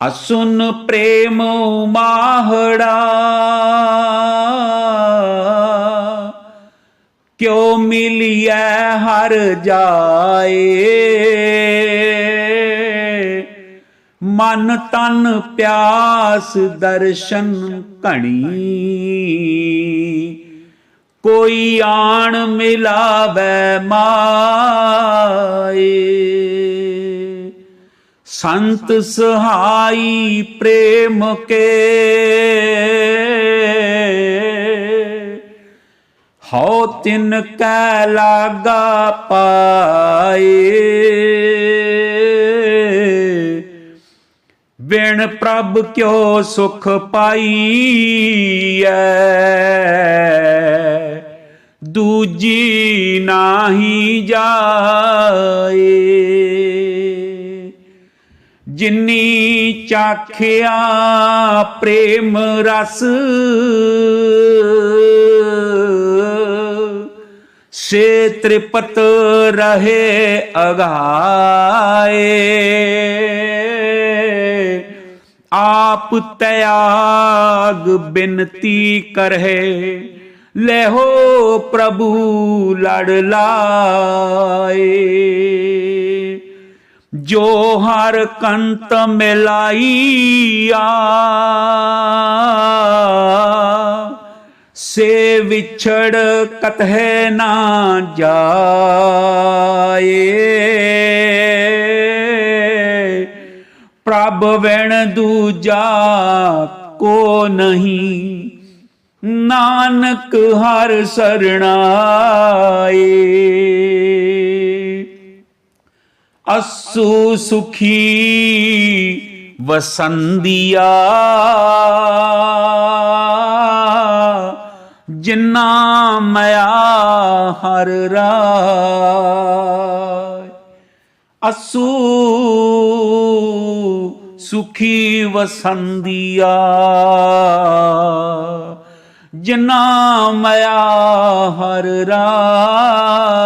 ਅਸੁਨ ਪ੍ਰੇਮ ਮਾਹੜਾ ਕਿਉ ਮਿਲਿਐ ਹਰ ਜਾਏ ਮਨ ਤਨ ਪਿਆਸ ਦਰਸ਼ਨ ਘਣੀ ਕੋਈ ਆਣ ਮਿਲਾਵੇ ਮਾਏ ਸੰਤ ਸਹਾਈ ਪ੍ਰੇਮ ਕੇ। ਹਉ ਤਿਨ ਕੈ ਲਾਗਾ ਪਾਏ। ਬਿਨ ਪ੍ਰਭ ਕਿਉ ਸੁਖ ਪਾਈਐ। ਦੂਜੀ ਨਾਹੀ ਜਾਏ। ਜਿਨੀ ਚਾਖਿਆ ਪ੍ਰੇਮ ਰਸ। ਸੇ ਤ੍ਰਿਪਤ ਰਹੇ ਅਗਾਏ। ਆਪ ਤਿਆਗ ਬਿਨਤੀ ਕਰਹਿ। ਲੈਹੋ ਪ੍ਰਭੂ ਲੜ ਲਾਏ। ਜੋ ਹਰ ਕੰਤ ਮਿਲਾਈਆ, ਸੇ ਵਿਛੜ ਕਤਹਿ ਨਾ ਜਾਏ। ਪ੍ਰਭ ਵੈਣ ਦੂਜਾ ਕੋ ਨਹੀਂ, ਨਾਨਕ ਹਰ ਸਰਣਾਏ। ਅਸੂ ਸੁਖੀ ਵਸੰਦੀਆ। ਜਿਨਾ ਮਇਆ ਹਰ ਰਾਇ ਅਸੂ ਸੁਖੀ ਵਸੰਦੀਆ। ਜਿਨਾ ਮਇਆ ਹਰ ਰਾਏ।